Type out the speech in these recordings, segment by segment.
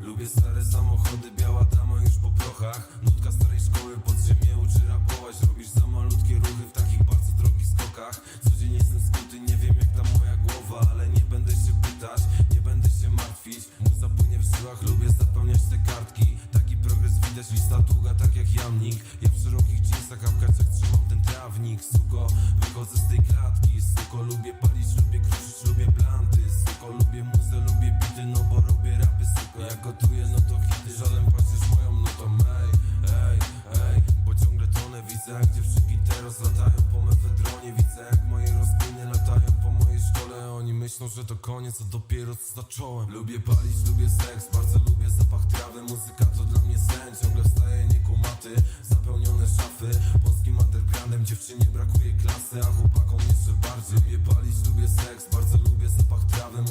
Lubię stare samochody, jamnik Ja w szerokich jeansach, a w karciach trzymam ten trawnik. Suko, wychodzę z tej klatki Suko, lubię palić, lubię kruszyć, lubię planty. Suko, lubię muzę, lubię bity, no bo robię rapy Suko, jak gotuję, no to hity. Żaden patrzysz moją nutą, ej, ej, ej. Bo ciągle tonę, widzę jak dziewczynki teraz latają po mefedronie. Widzę jak moje rozkminy latają po mojej szkole. Oni myślą, że to koniec, a dopiero co zacząłem. Lubię palić, lubię seks, Dziewczynie brakuje klasy, a chłopakom jeszcze bardziej Lubię palić, lubię seks, bardzo lubię zapach trawy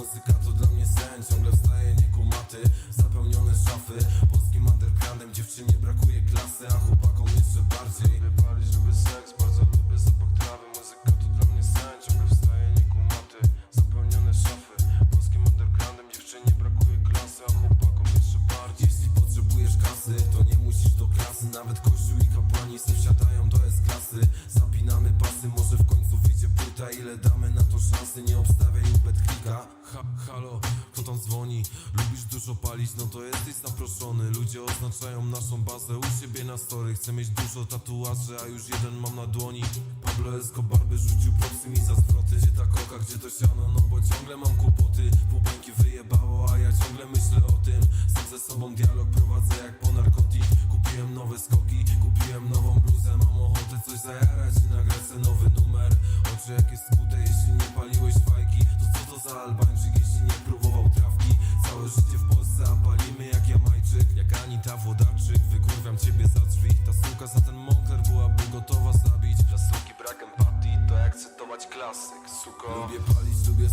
kto tam dzwoni? Lubisz dużo palić, no to jesteś zaproszony. Ludzie oznaczają naszą bazę u siebie na story. Chcę mieć dużo tatuaży, a już jeden mam na dłoni. Pablo Escobar by rzucił propsy mi za zwroty. Gdzie ta koka, gdzie to siano, no bo ciągle mam kłopoty. Półbańki wyjebało, a ja ciągle myślę o tym. Sam ze sobą dialog prowadzę jak po narkotik. Kupiłem nowe skoki, kupiłem nową bluzę. Mam ochotę coś zajarać i nagrać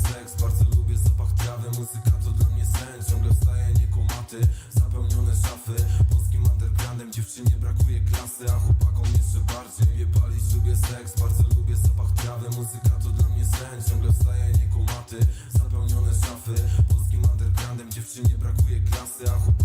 seks Bardzo lubię zapach trawy, muzyka to dla mnie sen. Ciągle wstaje niekumaty, zapełnione szafy. Polskim undergroundem dziewczynie brakuje klasy A chłopakom jeszcze bardziej. Je palić, lubię seks Bardzo lubię zapach trawy, muzyka to dla mnie sen. Ciągle wstaje niekumaty, zapełnione szafy. Polskim undergroundem dziewczynie brakuje klasy A chłopakom